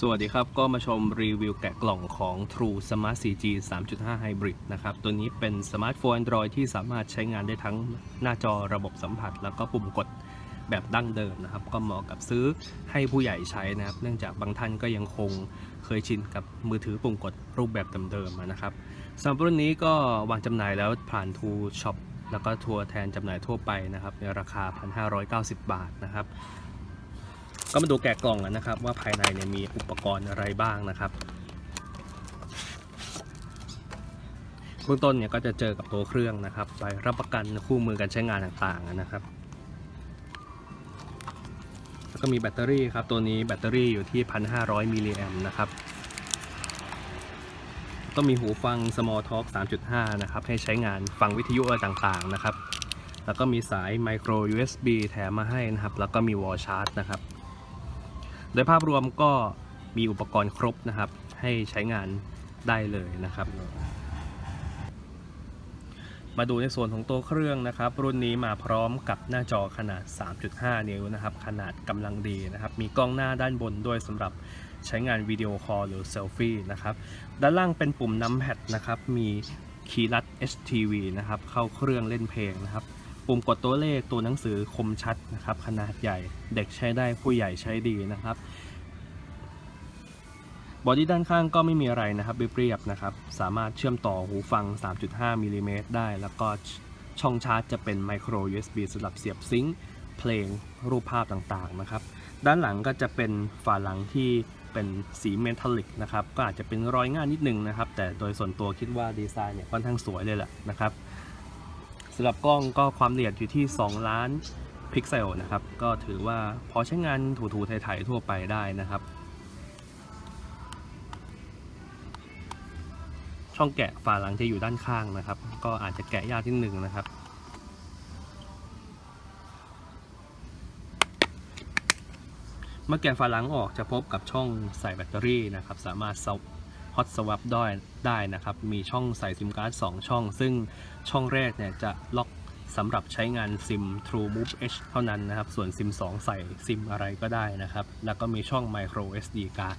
สวัสดีครับ ก็มาชมรีวิวแกะกล่องของ True Smart 4G 3.5 Hybrid นะครับ ตัวนี้เป็นสมาร์ทโฟน Android ที่สามารถใช้งานได้ทั้งหน้าจอระบบสัมผัส แล้วก็ปุ่มกดแบบดั้งเดิมนะครับ ก็เหมาะกับซื้อให้ผู้ใหญ่ใช้นะครับ เนื่องจากบางท่านก็ยังคงเคยชินกับมือถือปุ่มกดรูปแบบเดิมๆนะครับสำหรับรุ่นนี้ก็วางจำหน่ายแล้วผ่าน True Shop แล้วก็ทัวร์แทนจำหน่ายทั่วไปนะครับในราคา 1,590 บาทนะครับ ก็มาดูแกะกล่องกันนะครับ ว่าภายในเนี่ยมีอุปกรณ์อะไรบ้างนะครับเบื้องต้นเนี่ยก็จะเจอกับตัวเครื่องนะครับใบรับประกันคู่มือการใช้งานต่างๆนะครับ แล้วก็มีแบตเตอรี่ครับ ตัวนี้แบตเตอรี่อยู่ที่ 1,500 มิลลิแอมนะครับก็มีหูฟัง Small Talk 3.5 นะครับ ให้ใช้งานฟังวิทยุอะไรต่างๆนะครับ แล้วก็มีสาย Micro USB แถมมาให้นะครับ แล้วก็มีวอลชาร์จนะครับ โดยภาพรวมก็มีอุปกรณ์ครบนะครับ ให้ใช้งานได้เลยนะครับ มาดูในส่วนของตัวเครื่องนะครับ รุ่นนี้มาพร้อมกับหน้าจอขนาด 3.5 นิ้วนะครับ ขนาดกำลังดีนะครับ มีกล้องหน้าด้านบนด้วยสำหรับใช้งานวิดีโอคอลหรือเซลฟี่นะครับ ด้านล่างเป็นปุ่มนัมแพดนะครับ มีคีย์ลัด HTV นะครับ เข้าเครื่องเล่นเพลงนะครับ ปุ่มกดตัวเลขตัวหนังสือคมชัดนะครับ ขนาดใหญ่เด็กใช้ได้ผู้ใหญ่ใช้ดีนะครับบอดี้ด้านข้างก็ไม่มีอะไรนะครับเรียบๆนะครับ สามารถเชื่อมต่อหูฟัง 3.5มิลลิเมตรได้ แล้วก็ช่องชาร์จจะเป็น Micro USB สำหรับเสียบซิงค์เพลงรูปภาพต่างๆนะครับ ด้านหลังก็จะเป็นฝาหลังที่เป็นสีเมทัลลิกนะครับ ก็อาจจะเป็นรอยง่ายนิดนึงนะครับ แต่โดยส่วนตัวคิดว่าดีไซน์เนี่ยค่อนข้างสวยเลยแหละนะครับ สำหรับกล้องก็ความละเอียดอยู่ที่ 2 ล้านพิกเซลนะครับ ก็ถือว่าพอใช้งานถูๆไถๆทั่วไปได้นะครับ ช่องแกะฝาหลังจะอยู่ด้านข้างนะครับ ก็อาจจะแกะยากนิดนึงนะครับเมื่อแกะฝาหลังออกจะพบกับช่องใส่แบตเตอรี่นะครับ สามารถ ฮอตสวับได้ได้นะครับ มีช่องใส่ซิมการ์ด2 ช่อง ซึ่งช่องแรกเนี่ยจะล็อกสำหรับใช้งานซิม True Move H เท่านั้นนะครับ ส่วนซิม 2 ใส่ซิมอะไรก็ได้นะครับ แล้วก็มีช่อง Micro SD card